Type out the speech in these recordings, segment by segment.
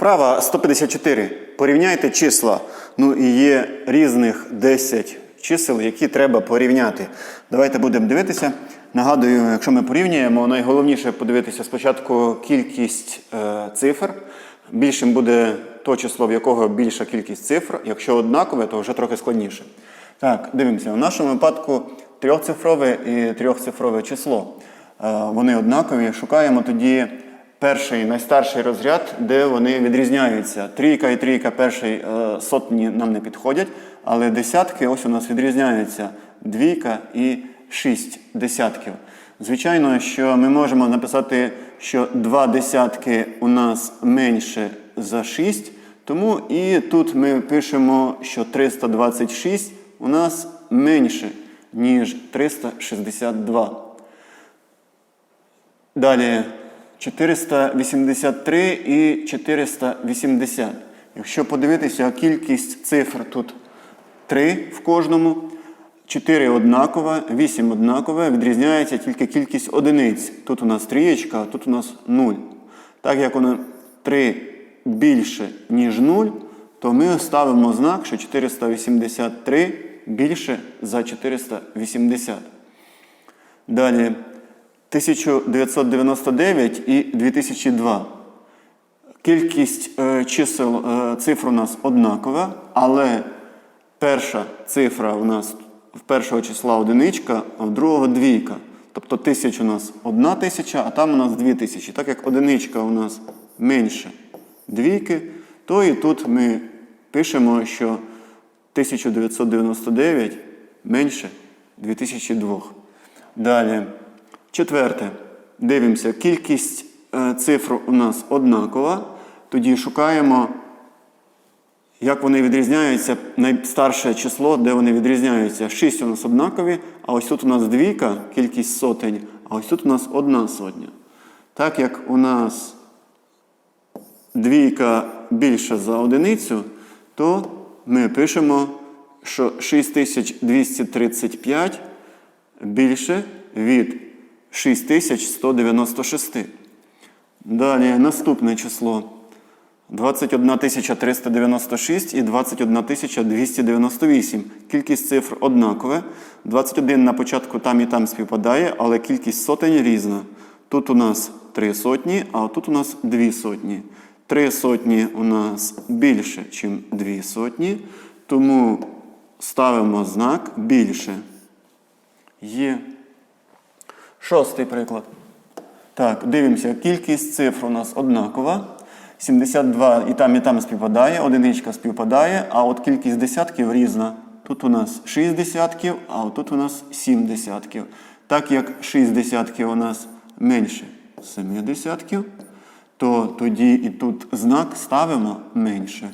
Вправа 154. Порівняйте числа. Ну і є різних 10 чисел, які треба порівняти. Давайте будемо дивитися. Нагадую, якщо ми порівнюємо, найголовніше подивитися спочатку кількість е, цифр. Більшим буде то число, в якого більша кількість цифр. Якщо однакове, то вже трохи складніше. Так, дивимося. У нашому випадку трьохцифрове і трьохцифрове число. Е, Вони однакові. Шукаємо тоді перший найстарший розряд, де вони відрізняються. Трійка і трійка перший е, сотні нам не підходять, але десятки ось у нас відрізняються. Двійка і шість десятків. Звичайно, що ми можемо написати, що два десятки у нас менше за 6, тому і тут ми пишемо, що 326 у нас менше, ніж 362. Далі 483 і 480. Якщо подивитися, кількість цифр тут 3 в кожному, 4 однакове, 8 однакове, відрізняється тільки кількість одиниць. Тут у нас трієчка, а тут у нас 0. Так як воно 3 більше, ніж 0, то ми ставимо знак, що 483 більше за 480. Далі 1999 і 2002. Кількість е, чисел е, цифр у нас однакова, але перша цифра у нас в першого числа одиничка, а в другого двійка. Тобто тисяч у нас одна тисяча, а там у нас дві тисячі. Так як одиничка у нас менше двійки, то і тут ми пишемо, що 1999 менше 2002. Далі. Четверте. Дивимося, кількість е, цифр у нас однакова. Тоді шукаємо, як вони відрізняються. Найстарше число, де вони відрізняються. 6 у нас однакові, а ось тут у нас двійка, кількість сотень, а ось тут у нас одна сотня. Так як у нас двійка більша за одиницю, то ми пишемо, що 6235 більше від 6196. Далі наступне число 21 396 і 21 298. Кількість цифр однакове. 21 на початку там і там співпадає, але кількість сотень різна. Тут у нас 3 сотні, а тут у нас 2 сотні. 3 сотні у нас більше, ніж 2 сотні, тому ставимо знак більше. Є. Шостий приклад. Так, дивимося, кількість цифр у нас однакова. 72 і там, і там співпадає, одиничка співпадає, а от кількість десятків різна. Тут у нас 6 десятків, а тут у нас 7 десятків. Так як 6 десятків у нас менше 7 десятків, то тоді і тут знак ставимо менше.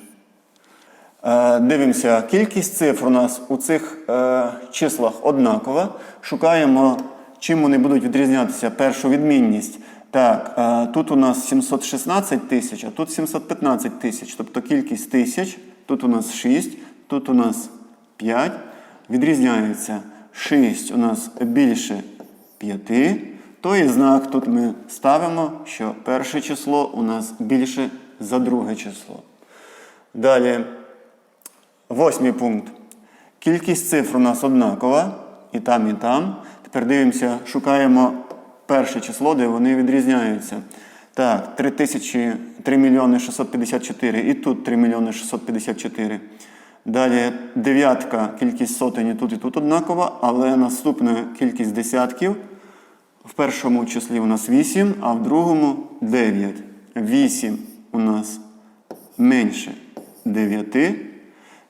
Е, Дивимося, кількість цифр у нас у цих е, числах однакова. Шукаємо, чим вони будуть відрізнятися. Першу відмінність. Так, е, тут у нас 716 тисяч, а тут 715 тисяч. Тобто кількість тисяч, тут у нас 6, тут у нас 5. Відрізняється 6 у нас більше 5. Той знак тут ми ставимо, що перше число у нас більше за друге число. Далі. Восьмий пункт. Кількість цифр у нас однакова, і там, і там. Тепер дивимося, шукаємо перше число, де вони відрізняються. Так, 3 тисячі, 3 мільйони 654, і тут 3 мільйони 654. Далі дев'ятка, кількість сотень і тут і тут однакова, але наступна кількість десятків. В першому числі у нас 8, а в другому 9. 8 у нас менше 9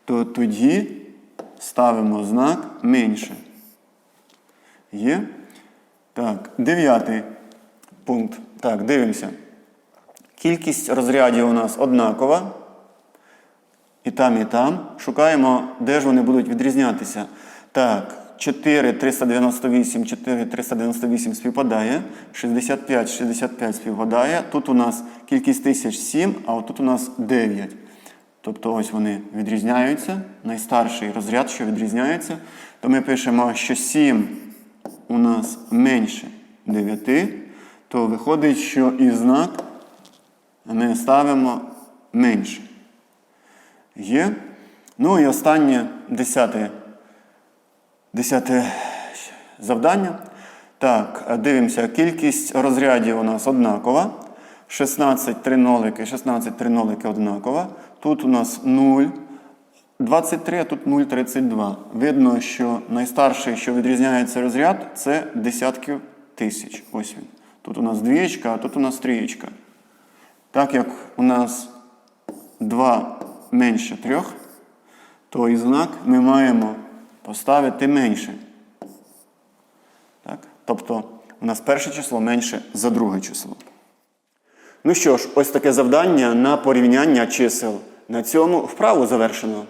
то тоді ставимо знак менше. Є? Так, дев'ятий пункт. Так, дивимося. Кількість розрядів у нас однакова. І там, і там. Шукаємо, де ж вони будуть відрізнятися. Так, 4 398, 4 398 співпадає. 65, 65 співпадає. Тут у нас кількість тисяч 7, а отут у нас 9. Тобто ось вони відрізняються. Найстарший розряд, що відрізняється, то ми пишемо, що 7 у нас менше 9, то виходить, що і знак ми ставимо менше. Є. Ну і останнє десяте, десяте завдання. Так, дивимося, кількість розрядів у нас однакова. 16 тринолики, 16 тринолики однакова. Тут у нас 0, 23, а тут 0,32. Видно, що найстарший, що відрізняється розряд, це десятків тисяч. Ось він. Тут у нас двієчка, а тут у нас трієчка. Так як у нас 2 менше 3, то і знак ми маємо поставити менше. Так? Тобто у нас перше число менше за друге число. Ну що ж, ось таке завдання на порівняння чисел. На цьому вправу завершено.